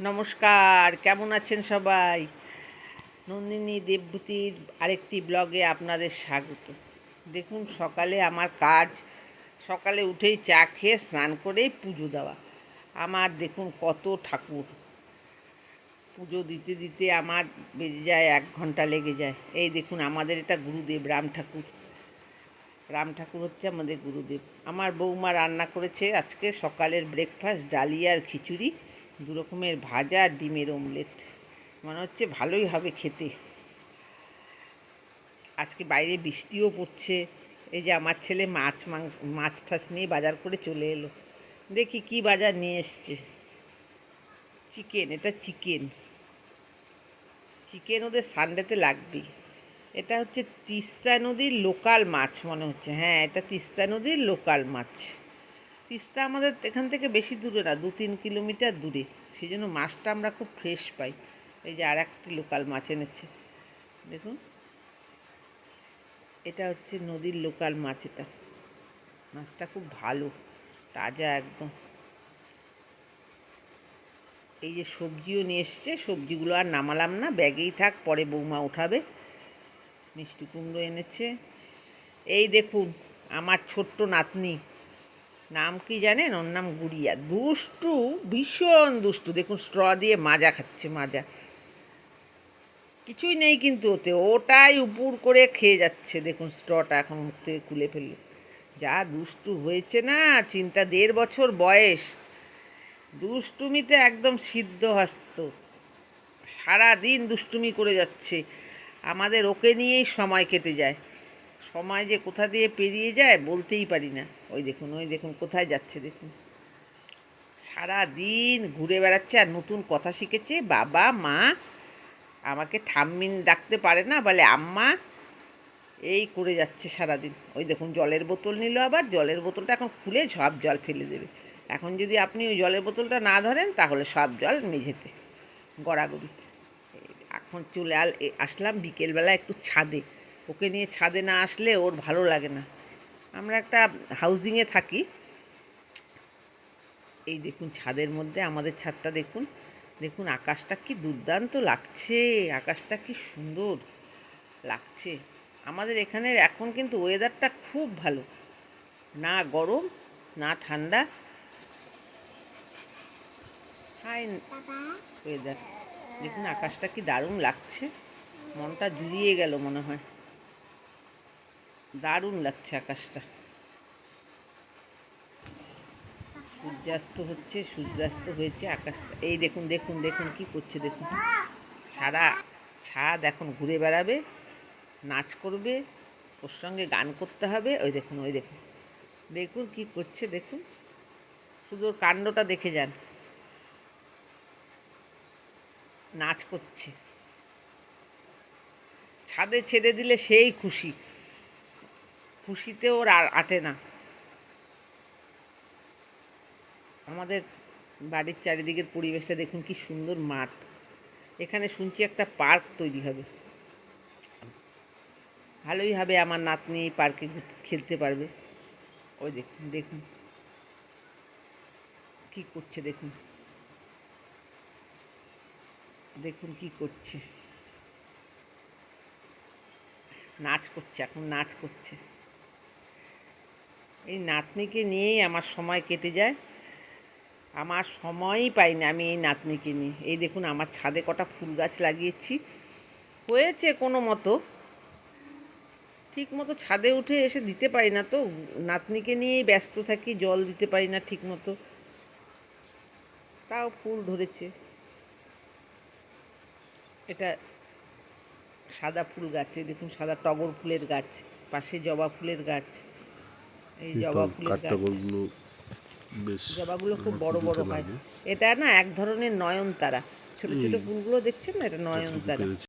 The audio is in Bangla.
নমস্কার, কেমন আছেন সবাই? নন্দিনী দেবভূতির আরেকটি ব্লগে আপনাদের স্বাগত। দেখুন, সকালে আমার কাজ, সকালে উঠেই চা খেয়ে স্নান করেই পুজো দেওয়া। আমার দেখুন কত ঠাকুর। পুজো দিতে দিতে আমার বেজে যায়, এক ঘণ্টা লেগে যায়। এই দেখুন, আমাদের এটা গুরুদেব রাম ঠাকুর। রাম ঠাকুর হচ্ছে আমাদের গুরুদেব। আমার বৌমা রান্না করেছে আজকে সকালের ব্রেকফাস্ট ডালিয়া আর খিচুড়ি। দু রকমের ভাজা আর ডিমের অমলেট মনে হচ্ছে ভালোই হবে খেতে। আজকে বাইরে বৃষ্টিও পড়ছে। এই যে আমার ছেলে মাছ মাংস মাছ টাছ নিয়ে বাজার করে চলে এলো। দেখি কি বাজার নিয়ে এসছে। চিকেন, এটা চিকেন। চিকেন ওদের সানডেতে লাগবেই। এটা হচ্ছে তিস্তা নদীর লোকাল মাছ মনে হচ্ছে। হ্যাঁ এটা তিস্তা নদীর লোকাল মাছ। তিস্তা আমাদের এখান থেকে বেশি দূরে না, দু তিন কিলোমিটার দূরে। সেই জন্য মাছটা আমরা খুব ফ্রেশ পাই। এই যে আর একটি লোকাল মাছ এনেছে। দেখুন। এটা হচ্ছে নদীর লোকাল মাছ এটা। মাছটা খুব ভালো, তাজা একদম। এই যে সবজিও নিয়ে এসছে, সবজিগুলো আর নামালাম না, ব্যাগেই থাক, পরে বৌমা উঠাবে। মিষ্টি কুমড়ো এনেছে। এই দেখুন, আমার ছোট্ট নাতনি। নাম কি জানেন? ওর নাম গুড়িয়া। দুষ্টু, ভীষণ দুষ্টু। দেখুন, স্ট্র দিয়ে মাজা খাচ্ছে, মাজা। কিছুই নেই কিন্তু ওতে। ওটাই উপুর করে খেয়ে যাচ্ছে। দেখুন, স্ট্রটা এখন মুখ থেকে খুলে ফেলল। যা দুষ্টু হয়েছে না, চিন্তা দেড় বছর বয়স। দুষ্টুমিতে একদম সিদ্ধ হস্ত। সারাদিন দুষ্টুমি করে যাচ্ছে। আমাদের ওকে নিয়েই সময় কেটে যায়। সময় যে কোথা দিয়ে পেরিয়ে যায় বলতেই পারি না। ওই দেখুন ওই দেখুন, কোথায় যাচ্ছে দেখুন। সারা দিন ঘুরে বেড়াচ্ছে আর নতুন কথা শিখেছে। বাবা, মা আমাকে ঠাম্মিন ডাকতে পারে না, বলে, আম্মা, এই করে যাচ্ছে সারাদিন। ওই দেখুন, জলের বোতল নিল আবার। জলের বোতলটা এখন খুলে সব জল ফেলে দেবে। এখন যদি আপনি ওই জলের বোতলটা না ধরেন, তাহলে সব জল মেঝেতে, গড়াগড়ি। এখন চলে আসলাম বিকেলবেলা একটু ছাদে। ওকে নিয়ে ছাদে না আসলে ওর ভালো লাগে না। আমরা একটা হাউজিংয়ে থাকি। এই দেখুন ছাদের মধ্যে আমাদের ছাদটা দেখুন। দেখুন আকাশটা কি দুর্দান্ত লাগছে আকাশটা কি সুন্দর লাগছে। আমাদের এখানে এখন কিন্তু ওয়েদারটা খুব ভালো। না গরম না ঠান্ডা। ফাইন ওয়েদার দেখুন আকাশটা কি দারুণ লাগছে। মনটা জুড়িয়ে গেল মনে হয়। দারুণ লাগছে আকাশটা। সূর্যাস্ত হচ্ছে, সূর্যাস্ত হয়েছে আকাশটা। এই দেখুন দেখুন দেখুন কি করছে, দেখুন। সারা ছাদ এখন ঘুরে বেড়াবে, নাচ করবে, ওর সঙ্গে গান করতে হবে। ওই দেখুন ওই দেখুন। দেখুন কি করছে, দেখুন। শুধু ওর কাণ্ডটা দেখে যান। নাচ করছে। ছাদে ছেড়ে দিলে সেই খুশি। খুশিতে ওর আর আটে না। আমাদের বাড়ির চারিদিকের পরিবেশটা দেখুন কি সুন্দর মাঠ। এখানে শুনছি একটা পার্ক তৈরি হবে। ভালোই হবে আমার নাতনি এই পার্কে খেলতে পারবে। ওই দেখুন দেখুন। কি করছে দেখুন। দেখুন কি করছে। নাচ করছে, এখন নাচ করছে। এই নাতনিকে নিয়েই আমার সময় কেটে যায়। আমার সময়ই পাই না আমি এই নাতনিকে নিয়ে। এই দেখুন, আমার ছাদে কটা ফুল গাছ লাগিয়েছি। হয়েছে কোনো মতো। ঠিক মতো ছাদে উঠে এসে দিতে পারি না তো। নাতনিকে নিয়েই ব্যস্ত থাকি, জল দিতে পারি না ঠিক মতো তাও ফুল ধরেছে। এটা সাদা ফুল গাছে দেখুন, সাদা টগর ফুলের গাছ, পাশে জবা ফুলের গাছ। এই জবা ফুলের বেশ জবাগুলো খুব বড় বড় হয়। এটা না এক ধরনের নয়নতারা। ছোট ছোট ফুলগুলো দেখছেন না? এটা নয়নতারা।